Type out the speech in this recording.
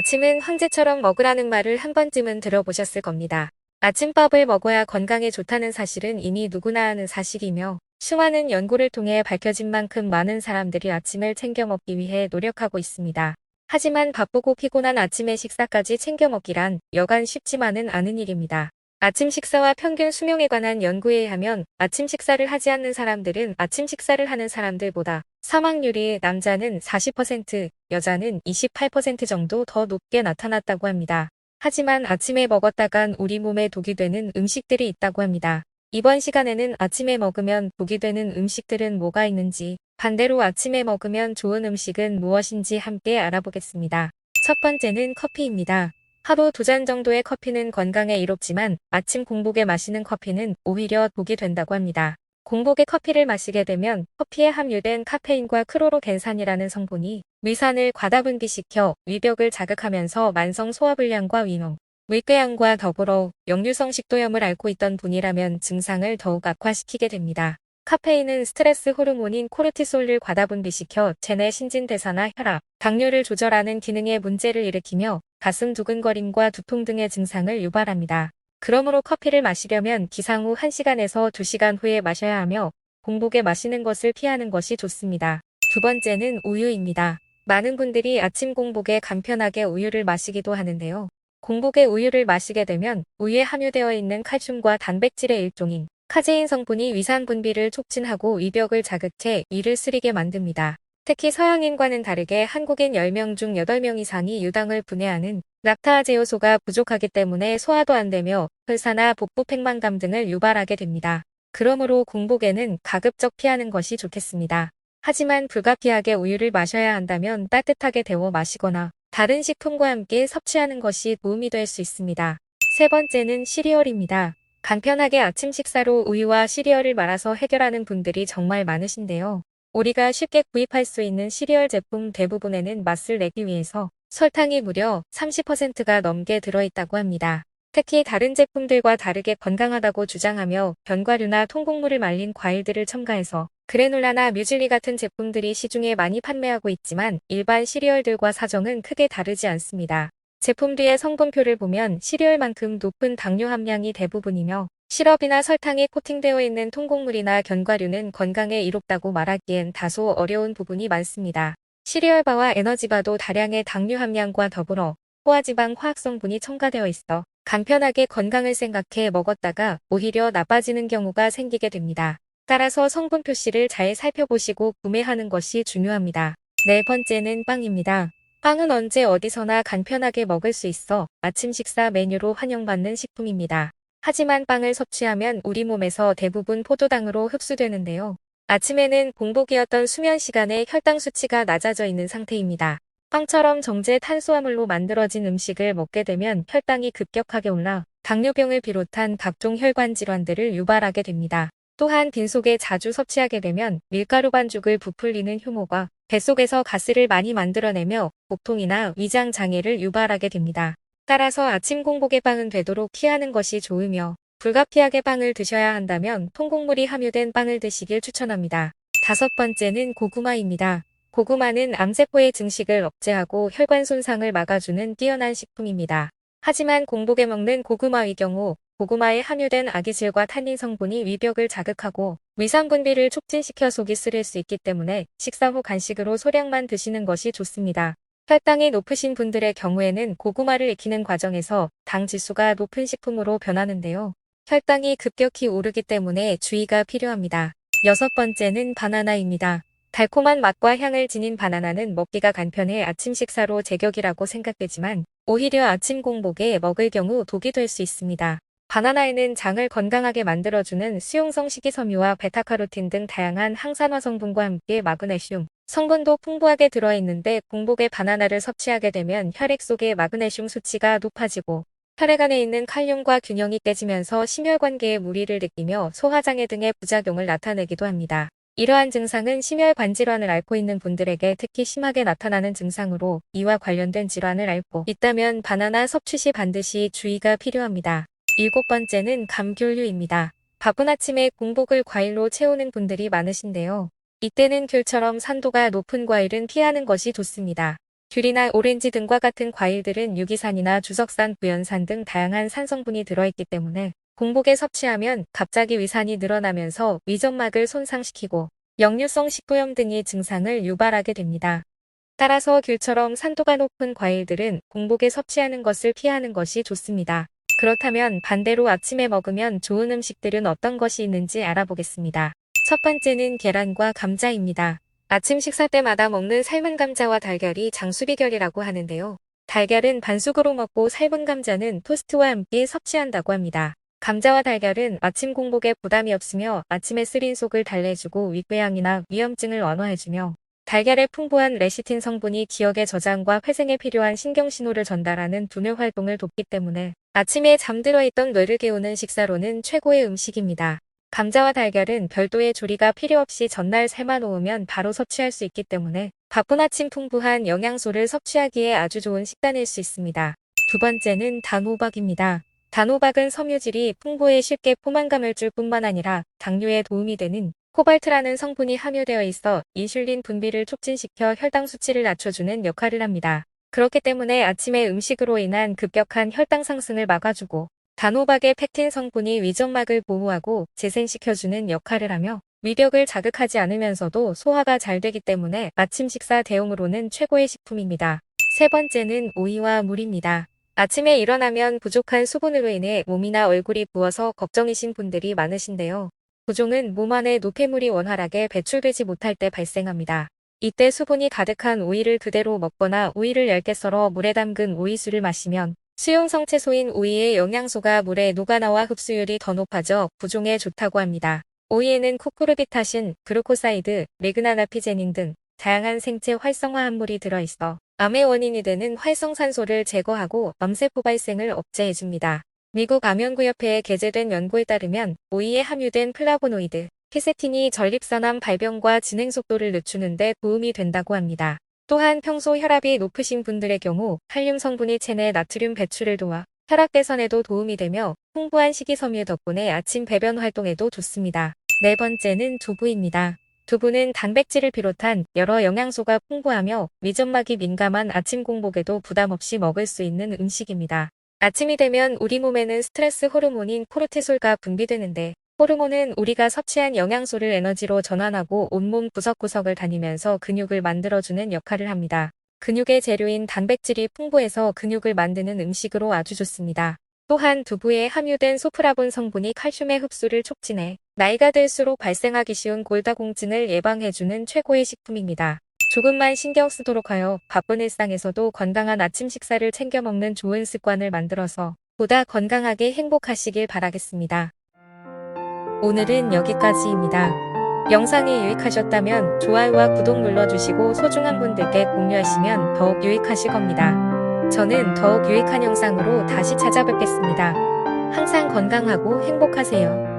아침은 황제처럼 먹으라는 말을 한 번쯤은 들어보셨을 겁니다. 아침밥을 먹어야 건강에 좋다는 사실은 이미 누구나 아는 사실이며 수많은 연구를 통해 밝혀진 만큼 많은 사람들이 아침을 챙겨 먹기 위해 노력하고 있습니다. 하지만 바쁘고 피곤한 아침의 식사까지 챙겨 먹기란 여간 쉽지만은 않은 일입니다. 아침 식사와 평균 수명에 관한 연구에 의하면 아침 식사를 하지 않는 사람들은 아침 식사를 하는 사람들보다 사망률이 남자는 40%, 여자는 28% 정도 더 높게 나타났다고 합니다. 하지만 아침에 먹었다간 우리 몸에 독이 되는 음식들이 있다고 합니다. 이번 시간에는 아침에 먹으면 독이 되는 음식들은 뭐가 있는지, 반대로 아침에 먹으면 좋은 음식은 무엇인지 함께 알아보겠습니다. 첫 번째는 커피입니다. 하루 두 잔 정도의 커피는 건강에 이롭지만 아침 공복에 마시는 커피는 오히려 독이 된다고 합니다. 공복에 커피를 마시게 되면 커피에 함유된 카페인과 크로로겐산이라는 성분이 위산을 과다분비시켜 위벽을 자극하면서 만성 소화불량과 위농, 물궤양과 더불어 역류성 식도염을 앓고 있던 분이라면 증상을 더욱 악화시키게 됩니다. 카페인은 스트레스 호르몬인 코르티솔을 과다분비시켜 체내 신진대사나 혈압, 당뇨를 조절하는 기능에 문제를 일으키며 가슴 두근거림과 두통 등의 증상을 유발합니다. 그러므로 커피를 마시려면 기상 후 1시간에서 2시간 후에 마셔야 하며 공복에 마시는 것을 피하는 것이 좋습니다. 두 번째는 우유입니다. 많은 분들이 아침 공복에 간편하게 우유를 마시기도 하는데요. 공복에 우유를 마시게 되면 우유에 함유되어 있는 칼슘과 단백질의 일종인 카제인 성분이 위산 분비를 촉진하고 위벽을 자극해 위를 쓰리게 만듭니다. 특히 서양인과는 다르게 한국인 10명 중 8명 이상이 유당을 분해하는 락타아제 요소가 부족하기 때문에 소화도 안 되며 혈사나 복부 팽만감 등을 유발하게 됩니다. 그러므로 공복에는 가급적 피하는 것이 좋겠습니다. 하지만 불가피하게 우유를 마셔야 한다면 따뜻하게 데워 마시거나 다른 식품과 함께 섭취하는 것이 도움이 될 수 있습니다. 세 번째는 시리얼입니다. 간편하게 아침 식사로 우유와 시리얼을 말아서 해결하는 분들이 정말 많으신데요. 우리가 쉽게 구입할 수 있는 시리얼 제품 대부분에는 맛을 내기 위해서 설탕이 무려 30%가 넘게 들어있다고 합니다. 특히 다른 제품들과 다르게 건강하다고 주장하며 견과류나 통곡물을 말린 과일들을 첨가해서 그래놀라나 뮤즐리 같은 제품들이 시중에 많이 판매하고 있지만 일반 시리얼들과 사정은 크게 다르지 않습니다. 제품 뒤의 성분표를 보면 시리얼만큼 높은 당뇨 함량이 대부분이며 시럽이나 설탕이 코팅되어 있는 통곡물이나 견과류는 건강에 이롭다고 말하기엔 다소 어려운 부분이 많습니다. 시리얼바와 에너지바도 다량의 당류 함량과 더불어 포화지방 화학성분이 첨가되어 있어 간편하게 건강을 생각해 먹었다가 오히려 나빠지는 경우가 생기게 됩니다. 따라서 성분 표시를 잘 살펴보시고 구매하는 것이 중요합니다. 네 번째는 빵입니다. 빵은 언제 어디서나 간편하게 먹을 수 있어 아침 식사 메뉴로 환영받는 식품입니다. 하지만 빵을 섭취하면 우리 몸에서 대부분 포도당으로 흡수되는데요. 아침에는 공복이었던 수면 시간에 혈당 수치가 낮아져 있는 상태입니다. 빵처럼 정제 탄수화물로 만들어진 음식을 먹게 되면 혈당이 급격하게 올라 당뇨병을 비롯한 각종 혈관 질환들을 유발하게 됩니다. 또한 빈속에 자주 섭취하게 되면 밀가루 반죽을 부풀리는 효모가 뱃속에서 가스를 많이 만들어내며 복통이나 위장 장애를 유발하게 됩니다. 따라서 아침 공복의 빵은 되도록 피하는 것이 좋으며 불가피하게 빵을 드셔야 한다면 통곡물이 함유된 빵을 드시길 추천합니다. 다섯 번째는 고구마입니다. 고구마는 암세포의 증식을 억제하고 혈관 손상을 막아주는 뛰어난 식품입니다. 하지만 공복에 먹는 고구마의 경우 고구마에 함유된 아기질과 탄닌 성분이 위벽을 자극하고 위산 분비를 촉진시켜 속이 쓰릴 수 있기 때문에 식사 후 간식으로 소량만 드시는 것이 좋습니다. 혈당이 높으신 분들의 경우에는 고구마를 익히는 과정에서 당 지수가 높은 식품으로 변하는데요. 혈당이 급격히 오르기 때문에 주의가 필요합니다. 여섯 번째는 바나나입니다. 달콤한 맛과 향을 지닌 바나나는 먹기가 간편해 아침 식사로 제격이라고 생각되지만 오히려 아침 공복에 먹을 경우 독이 될 수 있습니다. 바나나에는 장을 건강하게 만들어주는 수용성 식이섬유와 베타카로틴 등 다양한 항산화 성분과 함께 마그네슘 성분도 풍부하게 들어있는데 공복에 바나나를 섭취하게 되면 혈액 속의 마그네슘 수치가 높아지고 혈액 안에 있는 칼륨과 균형이 깨지면서 심혈관계에 무리를 느끼며 소화장애 등의 부작용을 나타내기도 합니다. 이러한 증상은 심혈관 질환을 앓고 있는 분들에게 특히 심하게 나타나는 증상으로 이와 관련된 질환을 앓고 있다면 바나나 섭취 시 반드시 주의가 필요합니다. 일곱 번째는 감귤류입니다. 바쁜 아침에 공복을 과일로 채우는 분들이 많으신데요. 이때는 귤처럼 산도가 높은 과일은 피하는 것이 좋습니다. 귤이나 오렌지 등과 같은 과일들은 유기산이나 주석산, 부연산 등 다양한 산성분이 들어있기 때문에 공복에 섭취하면 갑자기 위산이 늘어나면서 위점막을 손상시키고 역류성 식도염 등의 증상을 유발하게 됩니다. 따라서 귤처럼 산도가 높은 과일들은 공복에 섭취하는 것을 피하는 것이 좋습니다. 그렇다면 반대로 아침에 먹으면 좋은 음식들은 어떤 것이 있는지 알아보겠습니다. 첫 번째는 계란과 감자입니다. 아침 식사 때마다 먹는 삶은 감자와 달걀이 장수비결이라고 하는데요. 달걀은 반숙으로 먹고 삶은 감자는 토스트와 함께 섭취한다고 합니다. 감자와 달걀은 아침 공복에 부담이 없으며 아침에 쓰린 속을 달래주고 윗궤양이나 위염증을 완화해주며 달걀의 풍부한 레시틴 성분이 기억의 저장과 회생에 필요한 신경신호를 전달하는 두뇌 활동을 돕기 때문에 아침에 잠들어 있던 뇌를 깨우는 식사로는 최고의 음식입니다. 감자와 달걀은 별도의 조리가 필요 없이 전날 삶아놓으면 바로 섭취할 수 있기 때문에 바쁜 아침 풍부한 영양소를 섭취하기에 아주 좋은 식단일 수 있습니다. 두 번째는 단호박입니다. 단호박은 섬유질이 풍부해 쉽게 포만감을 줄 뿐만 아니라 당뇨에 도움이 되는 코발트라는 성분이 함유되어 있어 인슐린 분비를 촉진시켜 혈당 수치를 낮춰주는 역할을 합니다. 그렇기 때문에 아침에 음식으로 인한 급격한 혈당 상승을 막아주고 단호박의 팩틴 성분이 위점막을 보호하고 재생시켜주는 역할을 하며 위벽을 자극하지 않으면서도 소화가 잘 되기 때문에 아침 식사 대용으로는 최고의 식품입니다. 세 번째는 오이와 물입니다. 아침에 일어나면 부족한 수분으로 인해 몸이나 얼굴이 부어서 걱정이신 분들이 많으신데요. 부종은 몸 안에 노폐물이 원활하게 배출되지 못할 때 발생합니다. 이때 수분이 가득한 오이를 그대로 먹거나 오이를 얇게 썰어 물에 담근 오이수를 마시면 수용성 채소인 오이의 영양소가 물에 녹아나와 흡수율이 더 높아져 부종에 좋다고 합니다. 오이에는 쿠쿠르비타신, 그루코사이드, 레그나나피제닌 등 다양한 생체 활성화 합물이 들어있어 암의 원인이 되는 활성산소를 제거하고 암세포 발생을 억제해줍니다. 미국 암연구협회에 게재된 연구에 따르면 오이에 함유된 플라보노이드, 키세틴이 전립선암 발병과 진행 속도를 늦추는 데 도움이 된다고 합니다. 또한 평소 혈압이 높으신 분들의 경우 칼륨 성분이 체내 나트륨 배출을 도와 혈압 개선에도 도움이 되며 풍부한 식이섬유 덕분에 아침 배변 활동에도 좋습니다. 네 번째는 두부입니다. 두부는 단백질을 비롯한 여러 영양소가 풍부하며 위점막이 민감한 아침 공복에도 부담 없이 먹을 수 있는 음식입니다. 아침이 되면 우리 몸에는 스트레스 호르몬인 코르티솔가 분비되는데 호르몬은 우리가 섭취한 영양소를 에너지로 전환하고 온몸 구석구석을 다니면서 근육을 만들어주는 역할을 합니다. 근육의 재료인 단백질이 풍부해서 근육을 만드는 음식으로 아주 좋습니다. 또한 두부에 함유된 소프라본 성분이 칼슘의 흡수를 촉진해 나이가 들수록 발생하기 쉬운 골다공증을 예방해주는 최고의 식품입니다. 조금만 신경 쓰도록 하여 바쁜 일상에서도 건강한 아침 식사를 챙겨 먹는 좋은 습관을 만들어서 보다 건강하게 행복하시길 바라겠습니다. 오늘은 여기까지입니다. 영상이 유익하셨다면 좋아요와 구독 눌러주시고 소중한 분들께 공유하시면 더욱 유익하실 겁니다. 저는 더욱 유익한 영상으로 다시 찾아뵙겠습니다. 항상 건강하고 행복하세요.